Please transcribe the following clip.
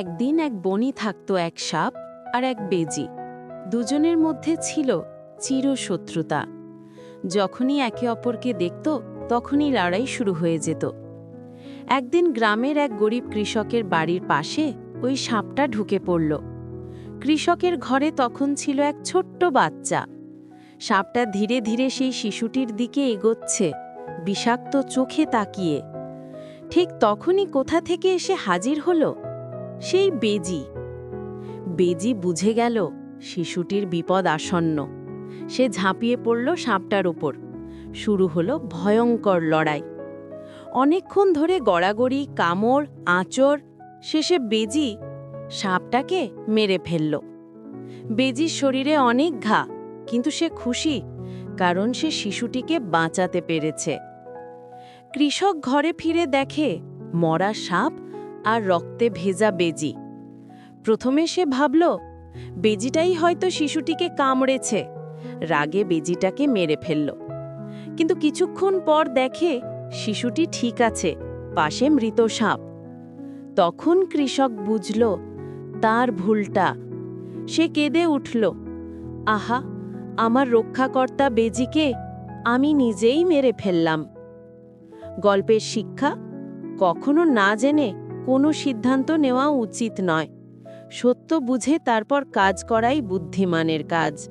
একদিন এক বনি থাকত এক সাপ আর এক বেজি। দুজনের মধ্যে ছিল চিরশত্রুতা। যখনই একে অপরকে দেখত, তখনই লড়াই শুরু হয়ে যেত। একদিন গ্রামের এক গরিব কৃষকের বাড়ির পাশে ওই সাপটা ঢুকে পড়ল। কৃষকের ঘরে তখন ছিল এক ছোট্ট বাচ্চা। সাপটা ধীরে ধীরে সেই শিশুটির দিকে এগোচ্ছে, বিষাক্ত চোখে তাকিয়ে। ঠিক তখনই কোথা থেকে এসে হাজির হলো? সেই বেজি। বেজি বুঝে গেল শিশুটির বিপদ আসন্ন। সে ঝাঁপিয়ে পড়ল সাপটার ওপর। শুরু হলো ভয়ঙ্কর লড়াই। অনেকক্ষণ ধরে গড়াগড়ি, কামড়, আঁচড়, শেষে বেজি সাপটাকে মেরে ফেলল। বেজির শরীরে অনেক ঘা, কিন্তু সে খুশি কারণ সে শিশুটিকে বাঁচাতে পেরেছে। কৃষক ঘরে ফিরে দেখে মরা সাপ আর রক্তে ভেজা বেজি। প্রথমে সে ভাবল, বেজিটাই হয়তো শিশুটিকে কামড়েছে। রাগে বেজিটাকে মেরে ফেলল। কিন্তু কিছুক্ষণ পর দেখে শিশুটি ঠিক আছে, পাশে মৃত সাপ। তখন কৃষক বুঝল, তার ভুলটা। সে কেঁদে উঠল, আহা, আমার রক্ষাকর্তা বেজিকে আমি নিজেই মেরে ফেললাম। গল্পের শিক্ষা কখনো না জেনে কোনো সিদ্ধান্ত নেওয়া উচিত নয়। সত্য বুঝে তারপর কাজ করাই বুদ্ধিমানের কাজ।